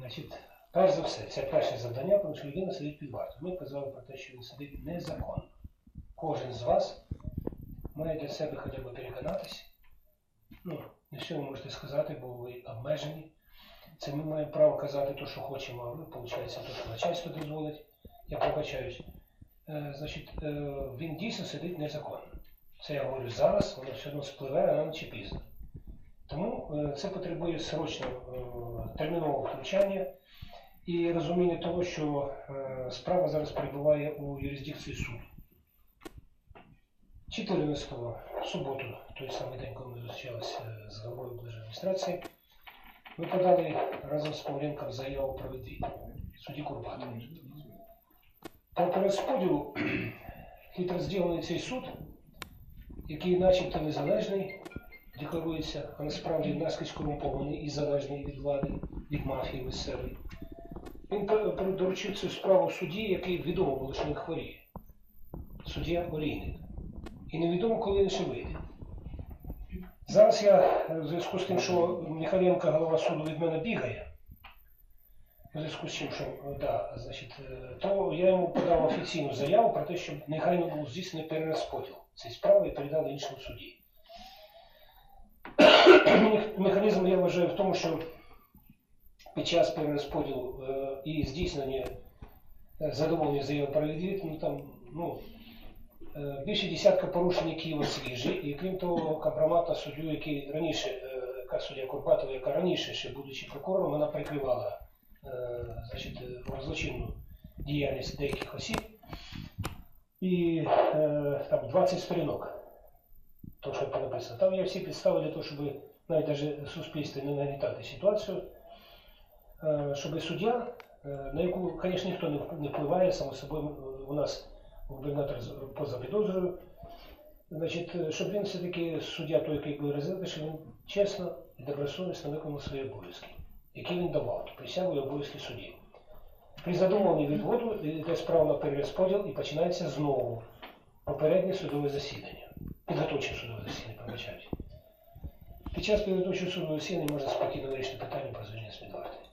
Значить, перш за все, це перше завдання, тому що людина сидить під вартою. Ми казали про те, що він сидить незаконно. Кожен з вас має для себе хоча б переконатися. Ну, не все ви можете сказати, бо ви обмежені. Це ми маємо право казати те, що хочемо, а ви, виходить, те, що начальство дозволить. Я пробачаюсь. Е, значить, е, він дійсно сидить незаконно. Це я говорю зараз, воно все одно спливе рано чи пізно. Тому е, це потребує срочного термінового втручання і розуміння того, що е, справа зараз перебуває у юрисдикції суду. 14 в суботу, той самий день, коли ми зустрічалися з головою обласної адміністрації, ми подали разом з Павленком заяву про відвід судді Курбатова. Про перерозподіл хитро зроблений цей суд, який начебто незалежний, декларується, а насправді наскрізь корумпований і залежний від влади, від мафії місцевої. Він доручив цю справу судді, який відомо було, що він хворіє. Суддя Олійник. І невідомо, коли він ще вийде. Зараз я е, в зв'язку з тим, що Михайленко, голова суду, від мене бігає, в зв'язку з чим, що е, да, значить, е, то я йому подав офіційну заяву про те, щоб негайно був здійснений перерозподіл цієї справи і передали іншому судді. Я вважаю в тому, що під час перерозподілу і здійснення е, задоволення заяви про відвід, ну там, ну, більше десятка порушень, є свіжі, і крім того, компромат на суддю, який раніше, яка суддя Курбатова, яка раніше, ще будучи прокурором, вона прикривала значить, е, злочинну діяльність деяких осіб. І там 20 сторінок, то, що там написано. Там є всі підстави для того, щоб навіть даже суспільстві не нагнітати ситуацію, е, щоб суддя, е, на яку, звісно, ніхто не впливає, само собою е, у нас губернатор поза підозрою, значить, щоб він все-таки суддя той, який буде розглядати, щоб він чесно і добросовісно виконав свої обов'язки, які він давав, присягу і обов'язки судді. При задумуванні відводу йде справа на перерозподіл і починається знову попереднє судове засідання. Підготовче судове засідання, пробачаюсь. Під час підготовчого судового засідання можна спокійно вирішити питання про звільнення з підварти.